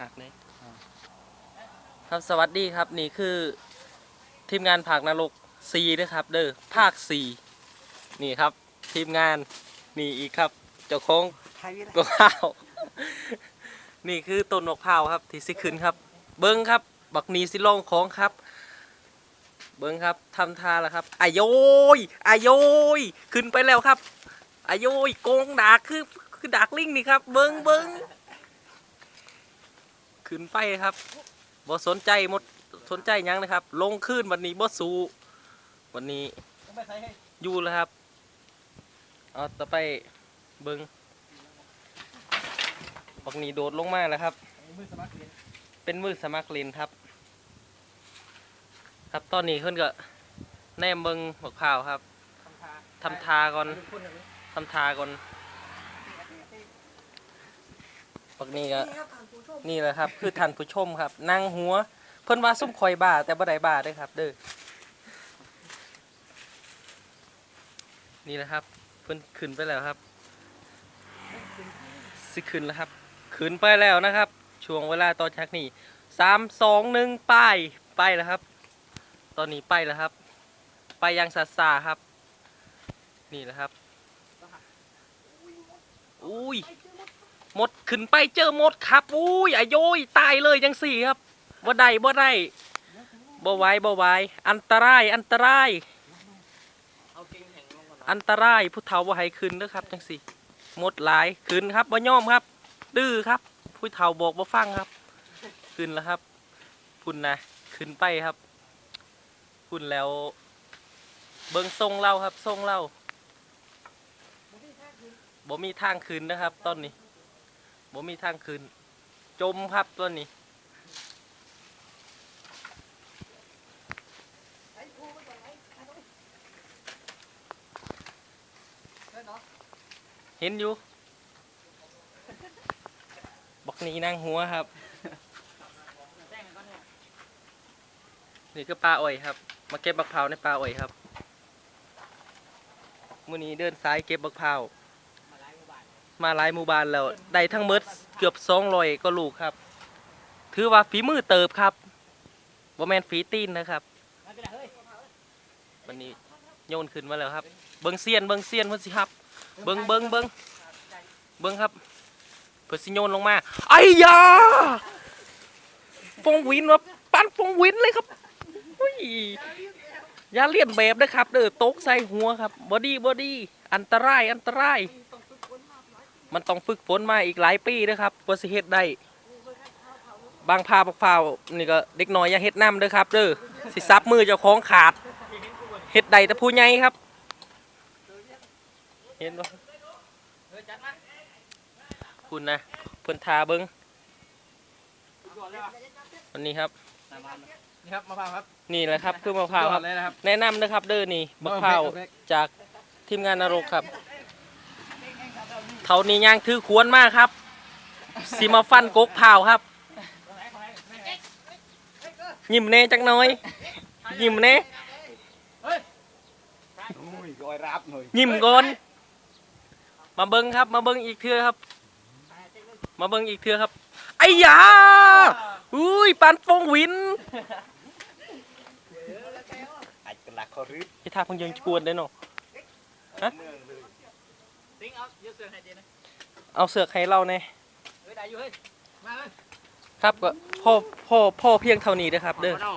หักเลยครับสวัสดีครับนี่คือ ทีมงานผักนรกซีนะครับ เด้อภาคสี่นี่ครับ ทีมงานนี่อีกครับ เจ้าของไทยวิทย์มะพร้าว นี่คือต้นมะพร้าวครับ ที่สิขึ้นครับ เบิ้งครับ บักนีสิลองของครับ เบิ้งครับทำท่าแล้วครับอายโยยอายโยยขึ้นไปแล้วครับอายโยยโกงดากคือคือดากลิงนี่ครับ เบิ้งเบิ้ง ขึ้นไปครับบ่สนใจหมดสนใจหยังนะครับ ลงขึ้นวันนี้บ่สู้วันนี้อยู่แล้วครับเอาต่อไปเบิ้งบักหนีโดดลงมาแล้วครับมือสมัครเรียนเป็นมือสมัครเล่นครับ ครับตอนนี้เพิ่นก็แนมเบิงบักพร้าวครับทำทาทำทาก่อนคนอย่างนี้ทำทาก่อน บักนี้ก็นี่ครับท่านผู้ชมนี่แหละครับ คือท่านผู้ชมครับนั่งหัว เพิ่นว่าซุ่มคอยบ้าแต่บ่ได้บ้าเด้อครับ เด้อนี่แหละครับ เพิ่นขึ้นไปแล้วครับสิขึ้นแล้วครับขึ้นไปแล้วนะครับ ช่วงเวลาตอนชักนี่สามสองหนึ่งไปไปแล้วครับ ตอนนี้ไปแล้วครับ ไปยังสัตสาครับ นี่แหละครับอุ้ยห มดขึ้นไปเจอหมดครับอุ้ยอาโยยตายเลยจังสี่ครับบ่ได้บ่ได้บ่ไหวบ่ไหวอันตรายอันตราย อันตรายผู้เฒ่าบ่ให้ขึ้นเด้อครับจังสี่หมดหลายขึ้นครับบ่ยอมครับ ดื้อครับ ผู้เฒ่าบอกบ่ฟังครับ ขึ้นแล้วครับพุ่นนะขึ้นไปครับพุ่นแล้ว เบิ่งทรงเราครับทรงเราบ่มีทางขึ้นนะครับ ตอนนี้ บ่มีทางขึ้น จมครับตอนนี้เห็นอยู่บักนี้นั่งหัวครับ นี่คือปลาอ่อยครับ มาเก็บบักพร้าในปลาอ่อยครับมื้อนี้เดินสายเก็บบักพร้า มาหลายหมู่บ้านแล้วได้ทั้งหมดเกือบ200ก็ลูกครับ ถือว่าฝีมือเติบครับบ่แมนฝีตีนนะครับวันนี้โยนขึ้นมาแล้วครับ เบิ่งเซียนเบิ่งเซียนเพิ่นสิครับ เบิ่งเบิ่งเบิ่งเบิ่งครับเพิ่นสิโยนลงมาไอ้ยาฟงวินว่าปั้นฟงวินเลยครับอุ้ยอย่าเลียนแบบนะครับเด้อตกใส่หัวครับบอดี้บอดี้อันตรายอันตราย มันต้องฝึกฝนมาอีกหลายปีนะครับกว่าสิเฮ็ดได้ บางพาบักพร้าวนี่ก็เด็กน้อยอย่าเฮ็ดน้ำเด้อครับเด้อสิซับมือเจ้าของขาดเฮ็ดได้แต่ผู้ใหญ่ครับ เห็นบ่เฮ้ยจัดมาคุณนะเพิ่นทาเบิ่งก่อนเลยวะวันนี้ครับนี่ครับมาฟังครับ นี่แหละครับคือมะพร้าวครับเลยนะครับ แนะนำนะครับเด้อนี่มะพร้าวจากทีมงานนรกครับ เท่านี้ย่างถือควรมากครับสิมาฟันกกเผาวครับ ยิ้มแน่จักหน่อย ยิ้มแน่โอ้ยกอยรับหน่อยยิ้มก่อนมาเบิ้งครับ มาเบิ้งอีกเทื่อครับ มาเบิ้งอีกเทื่อครับไอ้ยาอุ้ยปันฟงวินไอ้กระลักเขารื้อที่ท่าเพังยังจะกวนได้เนาะ ติ้งเอาเยอะเสือให้เจนะเอาเสือกให้เราแน่เฮ้ยได้อยู่เฮ้ย มาเลย ครับก็พ่อพ่อพ่อเพียงเท่านี้นะครับเด้อ มาน้อง